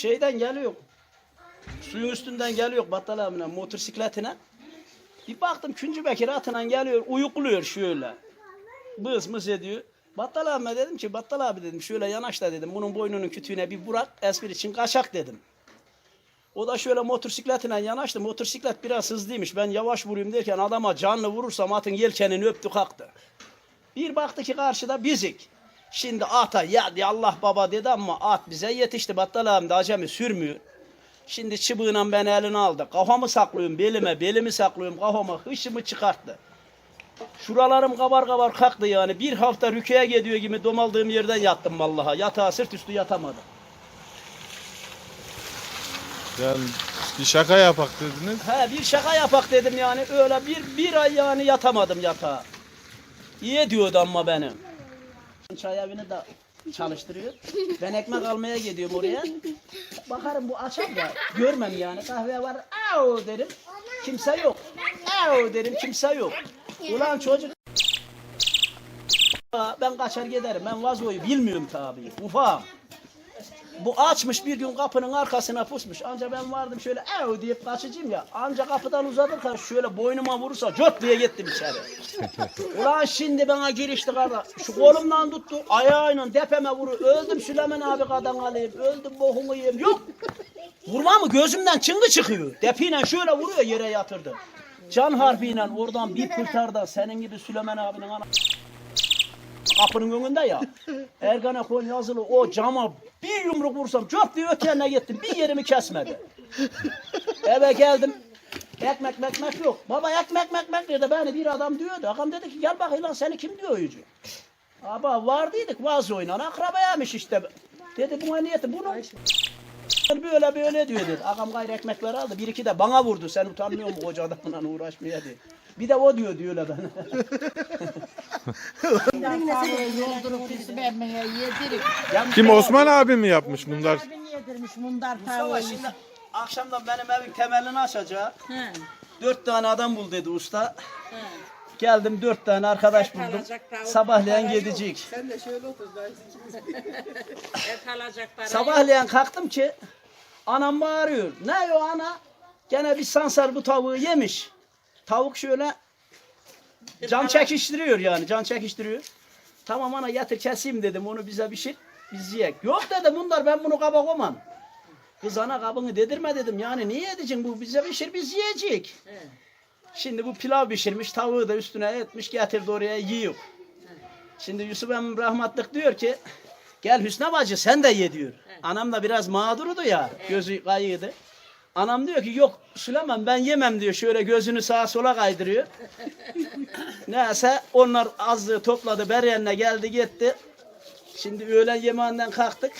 şeyden geliyor. Suyun üstünden geliyor Battal abine motosikletine. Bir baktım Küncü Bekir atına geliyor uyukluyor şöyle. Bız mız ediyor. Battal abime dedim ki Battal abi dedim şöyle yanaş da dedim bunun boynunun kütüğüne bir bırak espri için kaçak dedim. O da şöyle motosikletine yanaştı. Motosiklet biraz hızlıymış. Ben yavaş vurayım derken adama canlı vurursam atın yelkenini öptü kalktı. Bir baktı ki karşıda bizik. Şimdi ata ya diye Allah baba dedi ama at bize yetişti. Battal abim de acemi sürmüyor. Şimdi çıbığıyla beni eline aldı. Kafamı saklıyorum belime, belimi saklıyorum kafama hışımı çıkarttı. Şuralarım kabar kabar kalktı yani. Bir hafta rüküye gidiyor gibi domaldığım yerden yattım vallahi. Yatağa sırt üstü yatamadım. Yani bir şaka yapak dediniz. He bir şaka yapak dedim yani. Öyle bir, bir ay yani yatamadım yatağa. İyi diyordu ama benim. Çay evini de çalıştırıyor. Ben ekmek almaya gidiyorum oraya. Bakarım bu açar da görmem yani. Kahve var. Au derim. Kimse yok. Au derim. Kimse yok. Ulan çocuk ben kaçar giderim. Ben vazoyu bilmiyorum tabii. Ufam. Bu açmış bir gün kapının arkasına pusmuş. Anca ben vardım şöyle ev deyip kaçacağım ya. Anca kapıdan uzatırken şöyle boynuma vurursa cot diye gittim içeri. Ulan şimdi bana girişti kardeş. Şu kolumdan tuttu ayağıyla depeme vurur. Öldüm Süleyman abi kadın alayım. Öldüm bokumu yiyeyim. Yok. Vurma mı gözümden çıngı çıkıyor. Depiyle şöyle vuruyor yere yatırdı. Can harbiyle oradan bir pırtarda senin gibi Süleyman abinin ana kapının önünde ya. Ergana kon yazılı o cama bir yumruk vursam çok diye öteyine gittim. Bir yerimi kesmedi. Eve geldim. Ekmek mekmek yok. Baba ekmek mekmek dedi. Beni bir adam diyordu. Ağam dedi ki gel bakayım lan seni kim diyor yüzü. Aba vardıydık vaz oynan akrabaymış işte. Dedi buna niyeti bunu böyle böyle diyor dedi. Ağam gayrı ekmekleri aldı. Bir iki de bana vurdu. Sen utanmıyor musun koca adamla uğraşmaya dedi. Bir de o diyor diyor öyle bana. Yoldurup istemeye yedirip. Kim Osman abi mi yapmış bunlar? Abin yedirmiş mundar Mustafa tavuğu. şimdi akşamdan benim evin temelini açacak. He. Dört tane adam bul dedi usta. Geldim dört tane arkadaş buldum. alacak tavuk yok. gidecek. Et alacak para. Sabahleyin kalktım ki anam bağırıyor. Ne o ana? Gene bir sansar bu tavuğu yemiş. Tavuk şöyle can çekiştiriyor yani can çekiştiriyor. Tamam ana getir keseyim dedim onu bize bir şey biz yiyek. Yok dedim bunlar ben bunu kaba koymam. Kız ana kabını dedirme dedim yani niye edeceksin bu bize pişir biz yiyecek. Şimdi bu pilav pişirmiş tavuğu da üstüne etmiş getirdi oraya yiyor. Şimdi Yusuf Emre rahmatlık diyor ki gel Hüsnü bacı sen de ye diyor. Anam da biraz mağdurudu ya gözü kayıydı. Anam diyor ki yok Süleyman ben yemem diyor şöyle gözünü sağa sola kaydırıyor. Neyse onlar azlığı topladı beriyenine geldi gitti. Şimdi öğlen yemeğinden kalktık.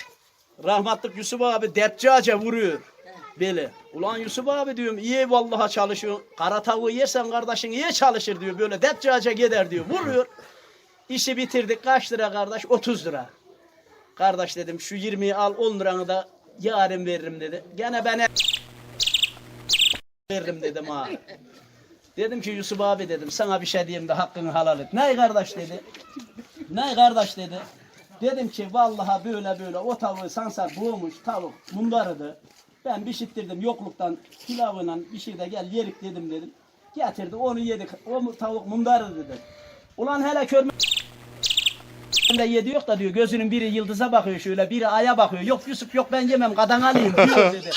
Rahmatlık Yusuf abi depçaca vuruyor. Böyle. Ulan Yusuf abi diyorum iyi vallahi çalışıyor. Kara tavuğu yersen kardeşin iyi çalışır diyor. Böyle depçaca gider diyor. Vuruyor. İşi bitirdik. Kaç lira kardeş? 30 lira. Kardeş dedim şu 20'yi al 10 liranı da yarın veririm dedi. Gene ben veririm dedim ha. Dedim ki Yusuf abi dedim sana bir şey diyeyim de hakkını halal et. Ne kardeş dedi. Ne kardeş dedi. Dedim ki vallahi böyle böyle o tavuğu sansar boğmuş tavuk mundarıdı. Ben pişittirdim yokluktan pilavıyla bir şey de gel yerik dedim dedim. Getirdi onu yedik. O tavuk mundarı dedi. Ulan hele körme de yedi yok da diyor gözünün biri yıldıza bakıyor şöyle biri aya bakıyor. Yok Yusuf yok ben yemem kadan alayım diyor dedi.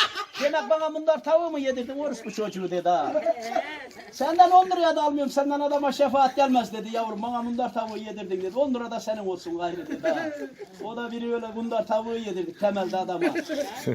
Demek bana bunlar tavuğu mu yedirdin orospu çocuğu dedi ha. Senden 10 liraya da almıyorum senden adama şefaat gelmez dedi yavrum bana bunlar tavuğu yedirdin dedi. 10 lira da senin olsun gayrı dedi ha. O da biri öyle bunlar tavuğu yedirdik temelde adama.